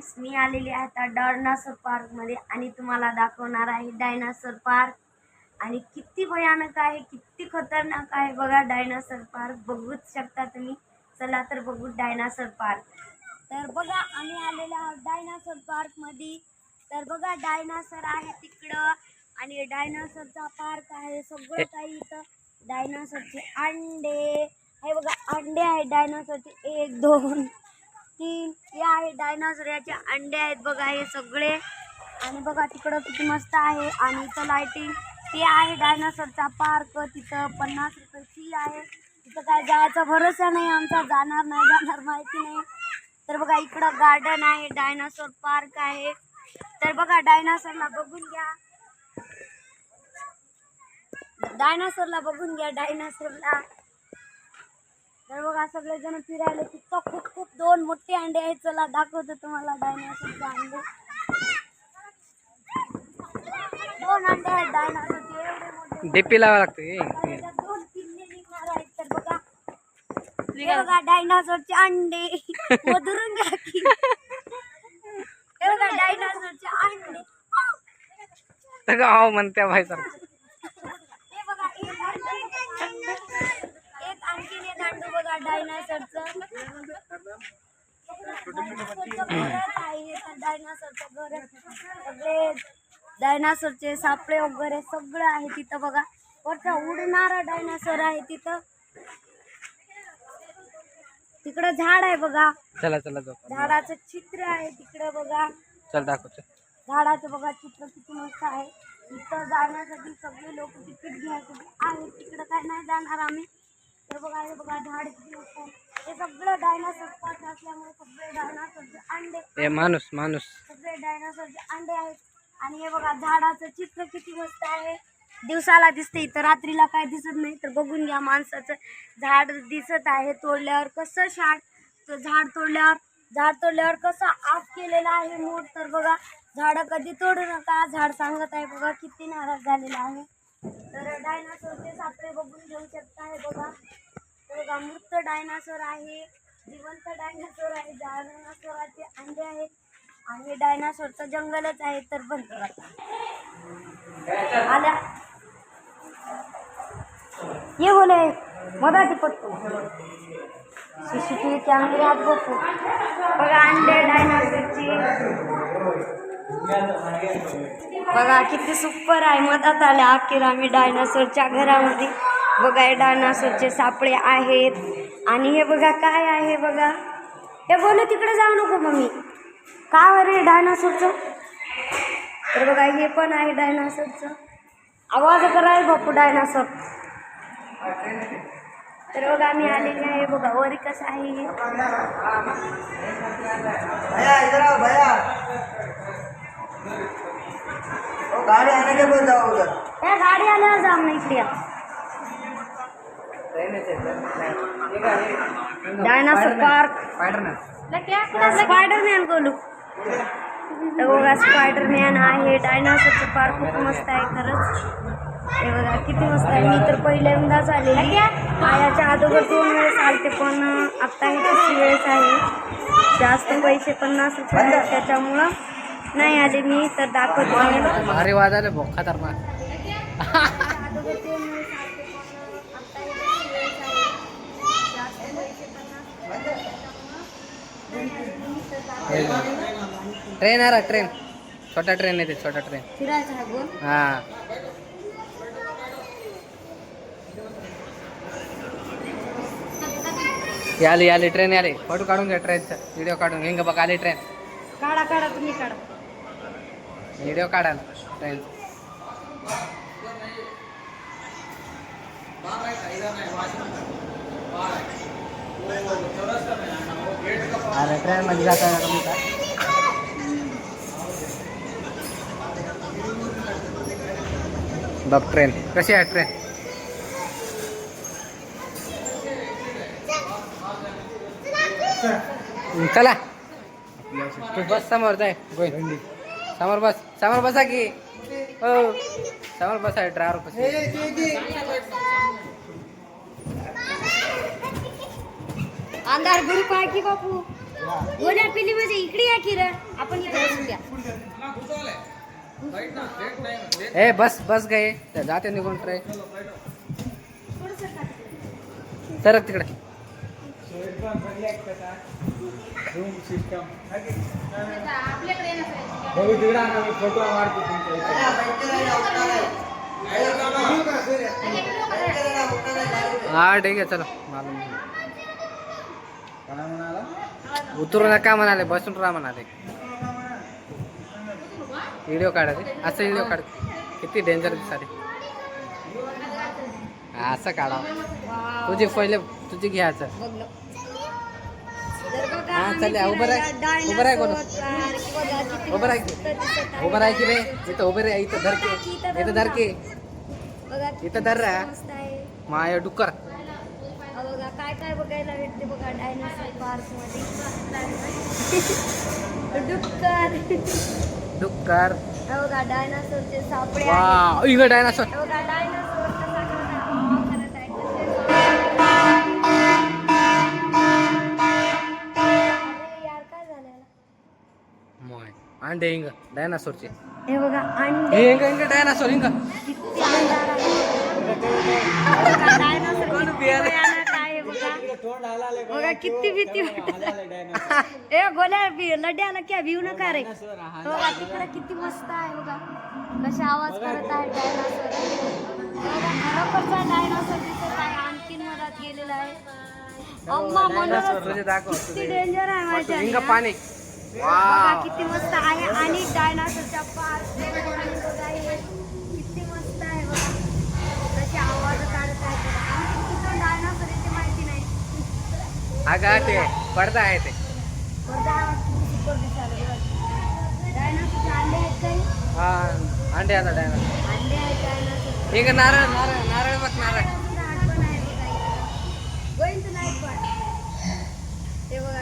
Friends मी आलेली आहे आता डायनासोर पार्कमध्ये आणि तुम्हाला दाखवणार आहे डायनासोर पार्क आणि किती भयानक आहे किती खतरनाक आहे. बघा डायनासोर पार्क बघूच शकता तुम्ही. चला तर बघू डायनासोर पार्क तर बघा आम्ही आलेलो आहोत डायनासोर पार्कमध्ये तर बघा डायनासोर आहे तिकडं. आणि डायनासोरचा पार्क आहे सगळं काही इथं. डायनासोरचे अंडे. हे बघा अंडे आहे डायनासोरचे एक दोन. तीन हे आहे डायनासोर याचे अंडे आहेत बघा हे सगळे. आणि बघा तिकडं किती मस्त आहे. आणि इथं लाइटिंग ते आहे डायनासोरचा पार्क तिथं पन्नास रुपये फी आहे. तिथं काय जायचा भरोसा नाही आमचा जाणार नाही जाणार माहिती नाही. तर बघा इकडं गार्डन आहे डायनासोर पार्क आहे. तर बघा डायनासोरला बघून घ्या. डायनासोरला बघून घ्या डायनासोरला तर बघा सगळे जण फिरायला तिथं खूप खूप दोन मोठे अंडे आहेत. चला दाखवतो तुम्हाला डायनासोरचे अंडे. दोन अंडे आहेत डायनासोरचे एवढे मोठे. डीपी लावा लागते दोन पिल्ले निघणार आहेत. तर बघा. हे बघा डायनासोरचे अंडे. मधुरून घ्या की. हे बघा डायनासोरचे अंडे. म्हणत्या भाई सर हे बघा एक अंडे एक आणखीन एक अंडू बघा डायनासोरचं डायनासोरचं घर सगळे डायनासोरचे सापळे वगैरे सगळं आहे तिथं बघा. वरचा उडणारा डायनासोर आहे तिथं. तिकडं झाड आहे बघा. चला चला जाऊ. झाडाचं चित्र आहे तिकडं बघा. चल दाखव झाडाचं बघा चित्र किती मस्त आहे. तिथं जाण्यासाठी सगळे लोक तिकीट घ्यायसाठी आहेत. तिकडं काय नाही जाणार आम्ही. तर बघा हे बघा झाड किती आहे. हे सगळं डायनासोर पार्क असल्यामुळे सगळे डायनासोरचे अंडे ए माणूस माणूस. सगळे डायनासोरचे अंडे आहेत. आणि हे बघा झाडाचं चित्र किती मस्त आहे. दिवसाला दिसते इथं रात्रीला काय दिसत नाही तर बघून घ्या माणसाचं. झाड दिसत आहे तोडल्यावर कसं शाड तो झाड तोडल्यावर झाड तोडल्यावर कसं आग केलेलं आहे मोठ. तर बघा झाडं कधी तोडू नका. झाड सांगत आहे बघा किती नाराज झालेला आहे. तर डायनासोरचे सापळे बघून घेऊ शकता हे बघा. बघा मृत डायनासोर आहे जिवंत डायनासोर आहे डायनासोराचे अंडे आहेत. आणि डायनासोरचं जंगलच आहे तर बंद आल्या. ये हो बोले मराठी पत्तो सी सी टी व्ही कॅमेऱ्यात बघतो बघा अंडे डायनासोरची. बघा किती सुपर आहे. मधात आल्या अखेर आम्ही डायनासोरच्या घरामध्ये. बघा हे डायनासोरचे सापळे आहेत. आणि हे बघा काय आहे बघा? हे बोलू तिकडे जाऊ नको मम्मी. का अरे डायनासोरचं? तर बघा हे पण आहे डायनासोरचं. आवाज कराय बापू डायनासोर. तर बघा आम्ही आलेले आहे. बघा वरी कसं आहे हे? गाड़ी आल्यावर जाऊ ना इकडे. डायनासोर पार्क स्पायडरमॅन बोलू तर बघा स्पायडरमॅन आहे डायनासोरचं पार्क खूप मस्त आहे खरंच. हे बघा किती मस्त आहे. मी तर पहिल्यांदाच आलेली याच्या अगोदर दोन वेळेस आलते पण आत्ता ही तिसरी वेळेस आहे. जास्त पैसे पन्नास रुपये त्याच्यामुळं नाही आले. मी तर दाखवत. नाही भारी वाजायला भो खतरनाक अगोदर दोन वेळेस आलते पण आत्ता ही तिसरी वेळेस आहे जास्त पैसे पन्नास रुपये आहेत त्याच्यामुळं ट्रेन आहे ट्रेन. छोटा ट्रेन येते छोटा ट्रेन. आहे हा. आली आली ट्रेन आली. फोटो काढून घ्या ट्रेनचा व्हिडिओ काढून. घे बघ आली ट्रेन. काढा काढा तुम्ही काढा. व्हिडिओ काढा ट्रेन. अरे ट्रेन मध्ये जाता का? बघ ट्रेन कशी आहे ट्रेन चला. तू बस समोर जाय. गोविंद समोर बस. समोर बसा की. हो. समोर बसा ड्रायव्हर बस. अंधार ग्रुप आहे बापू गोल्या पिली म्हणजे इकडे या की रे आपण इथे बसू द्या ए बस बस गए। जाते निघून ट्रे सरक तिकडे। हा ठीक आहे चला। मालूम नाही. उतरू नका म्हणाले बसून राहा म्हणाले. व्हिडिओ काढायचे असं व्हिडिओ काढ. किती डेंजर दिसाले असं काढा. तुझी पहिले तुझी घ्यायचं हा, चालेल. उभं राह. उभं राह कोण? उभं राह. उभं राह की रे इथं उभे रे इथं धर के. इथं धर के. बघा किती इथं धर रे. मस्त आहे. माय डुक्कर. हा बघा काय काय बघायला भेटते बघा डायनासोर पार्कमध्ये. डुक्कर. डुक्कर. बघा डायनासोरचे इकडे डायनासोर बघा अंडे हिंग डायनासोरचे हे बघा अंडे. हे डायनासोर डायनासोर बघा. किती भीती वाटत. ए गोल्या लड्याला क्या भिऊ नका रे. बघा तिकडे किती मस्त आहे बघा. कसे आवाज करत आहे डायनासोर डायनासोर दिसत आहे आणखीन मधात गेलेला आहे. अम्मा मनोरथ दाखव किती डेंजर आहे माझ्या. पाणी. किती मस्त आहे. आणि डायनासोरच्या पार्क बघा हे किती मस्त आहे बघा कसे आवाज काढत आहेत बघा. आणखी कुठं डायनासोर येते माहिती नाही अगं ते. पडदा आहे. ते हा अंडे आता डायनासोर हिंग नारळ नारळ नारळ बघ नारळ.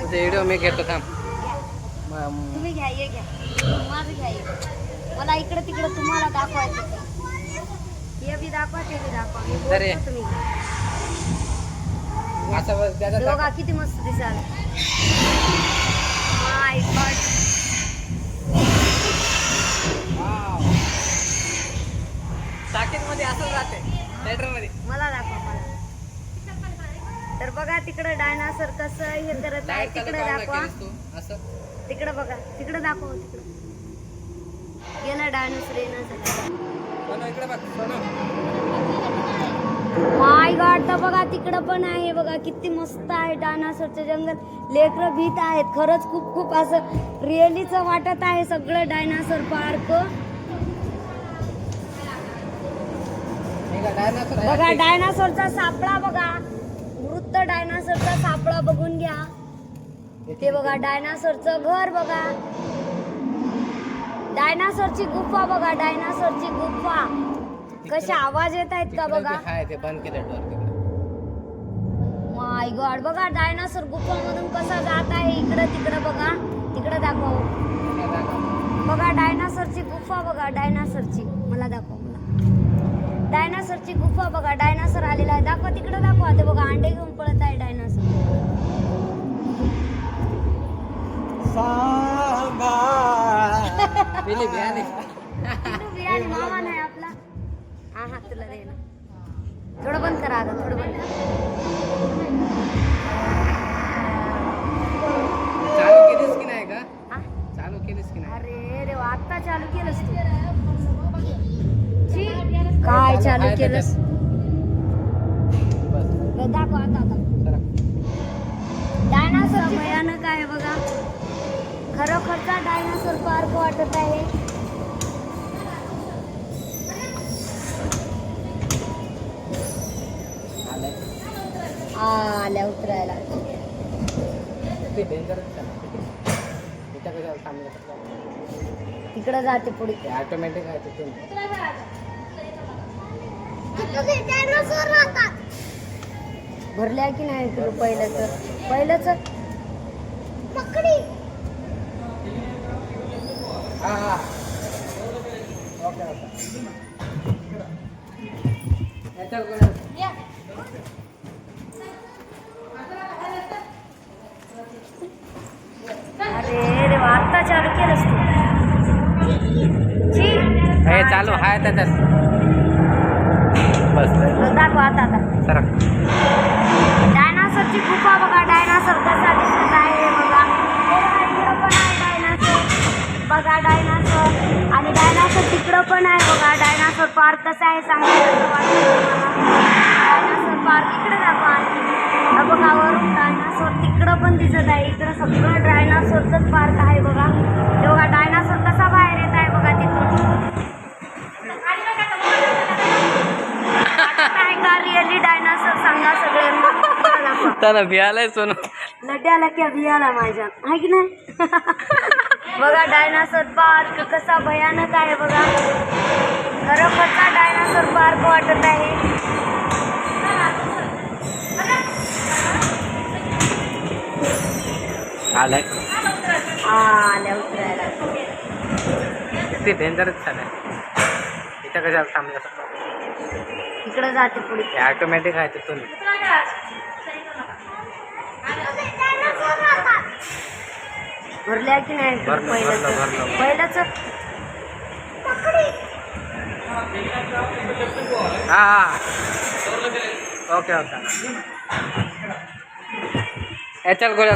तुझे व्हिडिओ मी घेतो थांब. घ्या. म- तुम्ही घ्या ये घ्या. माझं घ्या मला इकडं तिकडं तुम्हाला दाखवायचं हे बी दाखवा ते बी दाखवा. मी तर तुम्ही. घ्या. बघा किती मस्त दिसाल माय गॉडमध्ये असं जाते थिएटरमध्ये मला दाखवा मला. तर बघा तिकडं डायनासोर कसं हे करत आहे तिकडं दाखवा. तिकडं बघा तिकडं दाखवा तिकडं. गेला डायनासोर येणं झालं. सोनू इकडे बघ माय गॉड तर बघा तिकडं पण आहे बघा किती मस्त आहे डायनासोरचं जंगल. लेकरं भीत आहेत. खरंच खूप खूप असं रिअलीच वाटत आहे सगळं डायनासोर पार्क. बघा डायनासोरचा सापळा बघा. मृत डायनासोरचा सापळा बघून घ्या. ते बघा डायनासोरचं घर बघा. डायनासोरची गुफा बघा डायनासोरची गुफा. कसे आवाज येत आहेत का बघा? आहे ते बंद केले डोर तिकडे. माय गॉड बघा डायनासोर गुफामधून कसा जात आहे इकडं तिकडं बघा. तिकडं दाखव. बघा डायनासोरची गुफा बघा डायनासोरची मला दाखव मला. डायनासोरची गुफा बघा डायनासोर आलेला आहे. दाखवा तिकडं दाखवा. ते बघा अंडे घेऊन पळत आहे डायनासोर मामा नाही आपला. हा हा तुला दे ना. थोडं बंद करा आता थोडं बंद चालू केलीस की नाही का हा? चालू केलीस की नाही? अरे रे आता चालू केलंस तू. छी, काय चालू केलंस बस. दाखव आता आता. चला. डायनासोर भयानक आहे बघा. खरोखरचा डायनासोर पार्क वाटत आहे. आल्या उतरायला. तिकडं जाते पुढे. ते ऑटोमॅटिक आहे तिथून. भरल्या की नाही तुला पहिलं तर? पहिलंच? पकडी हा हा. Okay okay. अरे देवा आत्ता चालू केलंस तू. हे चालू हाय त्याच्यात बस. दाखव आता आता. सरक. डायनासरची गुफा बघा डायनासर कसा दिसत आहे बघा. पण आहे डायनासर बघा डायनासर. आणि डायनासर तिकडं पण आहे बघा. डायनासर पार्क कसं आहे सांगायचं डायनासर पार्क इकडे दाखवा आणखी. बघा वरून डायनासोर तिकडं पण दिसत आहे. इकडं सगळं डायनासोरचंच पार्क आहे बघा. हे बघा डायनासोर कसा बाहेर येत आहे बघा तिथून. का रिअली डायनासोर सांगा सगळ्यांना. त्याला भियालाय सोनं लड्याला क्या बियाला माझ्या. आहे की नाही? बघा डायनासोर पार्क कसा भयानक आहे बघा. खरोखरचा डायनासोर पार्क वाटत आहे. आलाय हा आल्या उतरायला. किती डेंजरच झालंय. इथं कशाला थांबलं? तिकडे जाते पुढे. ऑटोमॅटिक आहे तिथून. भरल्या की नाही? भरलं, पहिलंच भरलं, भरलं. पहिलंच हा हा. Okay okay. चल गोळ्या